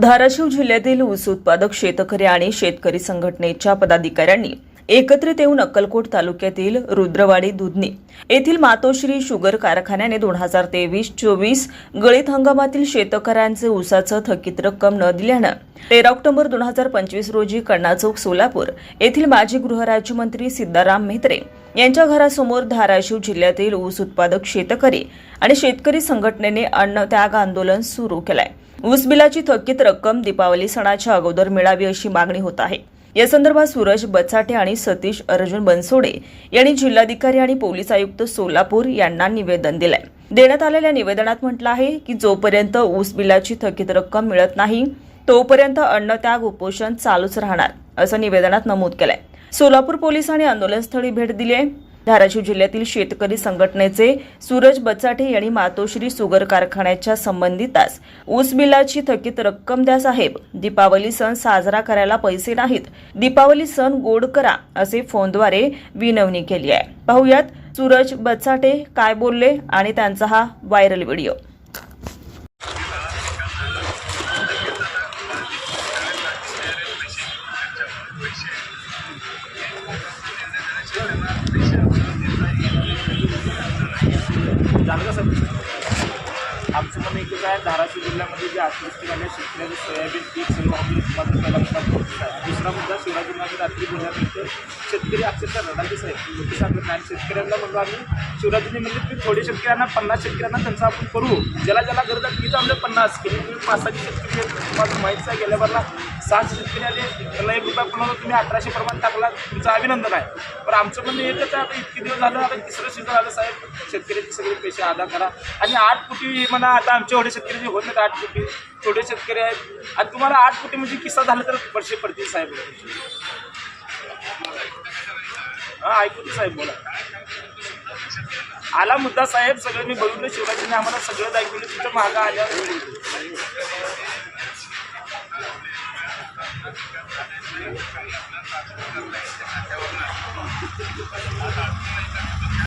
धाराशिव जिल्ह्यातील ऊस उत्पादक शेतकरी आणि शेतकरी संघटनेच्या पदाधिकाऱ्यांनी एकत्रित येऊन अक्कलकोट तालुक्यातील रुद्रवाडी दुधनी येथील मातोश्री शुगर कारखान्याने दोन हजार तेवीस चोवीस गळीत हंगामातील शेतकऱ्यांचे ऊसाचं थकीत रक्कम न दिल्यानं तेरा ऑक्टोबर दोन हजार पंचवीस रोजी कण्णाचौक सोलापूर येथील माजी गृहराज्यमंत्री सिद्धाराम म्हेत्रे यांच्या घरासमोर धाराशिव जिल्ह्यातील ऊस उत्पादक शेतकरी आणि शेतकरी संघटनेने अन्नत्याग आंदोलन सुरू केलंय. आहे बिलाची थकीत रक्कम दीपावली सणाच्या अगोदर मिळावी अशी मागणी होत आहे. या संदर्भात सूरज बचाटे आणि सतीश अर्जुन बनसोडे यांनी जिल्हाधिकारी आणि पोलीस आयुक्त सोलापूर यांना निवेदन दिलंय. देण्यात आलेल्या निवेदनात म्हटलं आहे की जोपर्यंत ऊस बिलाची थकीत रक्कम मिळत नाही तोपर्यंत अन्नत्याग उपोषण चालूच राहणार असं निवेदनात नमूद केलंय. सोलापूर पोलिसांनी आंदोलनस्थळी भेट दिली आहे धाराशिव जिल्ह्यातील शेतकरी संघटनेचे सूरज बचाटे यांनी मातोश्री सुगर कारखान्याच्या संबंधितास ऊस बिलाची थकीत रक्कम द्या साहेब. दीपावली सण साजरा करायला पैसे नाहीत. दीपावली सण गोड करा असे फोनद्वारे विनवणी केली आहे. पाहुयात सूरज बचाटे काय बोलले आणि त्यांचा हा व्हायरल व्हिडिओ. झालं का सर आमचं पण एकच आहे धाराशिव जिल्ह्यामध्ये जे अतिवृष्टी झाल्या शेतकऱ्याचे सोयाबीन पीक सर्व आपले उत्पादन पहिला मुद्दा दुसरा मुद्दा शिवराजनगर रात्री बोलल्यानंतर शेतकरी अक्षरशः रडायचे साहेब लोक सांगत नाही आणि शेतकऱ्यांना म्हणलो आम्ही शिवराजीने म्हणजे की थोडे शेतकऱ्यांना पन्नास शेतकऱ्यांना त्यांचा आपण करू. ज्याला ज्याला गरज आहे तीच आमच्या पन्नास. केली तुम्ही पाच सहाशे शेतकरी तुम्हाला माहीतच आहे गेल्या सात शेतकरी आले त्याला एक रुपया पुन्हा तुम्ही अठराशे प्रमाण टाकला तुमचं अभिनंदन आहे. पण आमचं म्हणणं एकच आहे आता इतके दिवस झालं आता तिसरं सीझन आलं साहेब शेतकऱ्याचे सगळे पैसे अदा करा. आणि आठ कोटी म्हणा आता आमच्या एवढे शेतकरी जे होत नाहीत आठ कोटी छोटे शेतकरी आहेत. आणि तुम्हाला आठ कोटी म्हणजे किस्सा झाला तर वर्षे पडतील साहेब. हां ऐकू दे साहेब बोला. आला मुद्दा साहेब सगळं मी बघितलं शिवराजीने आम्हाला सगळं दाखवलं तिथं महागा आल्या 私たちは。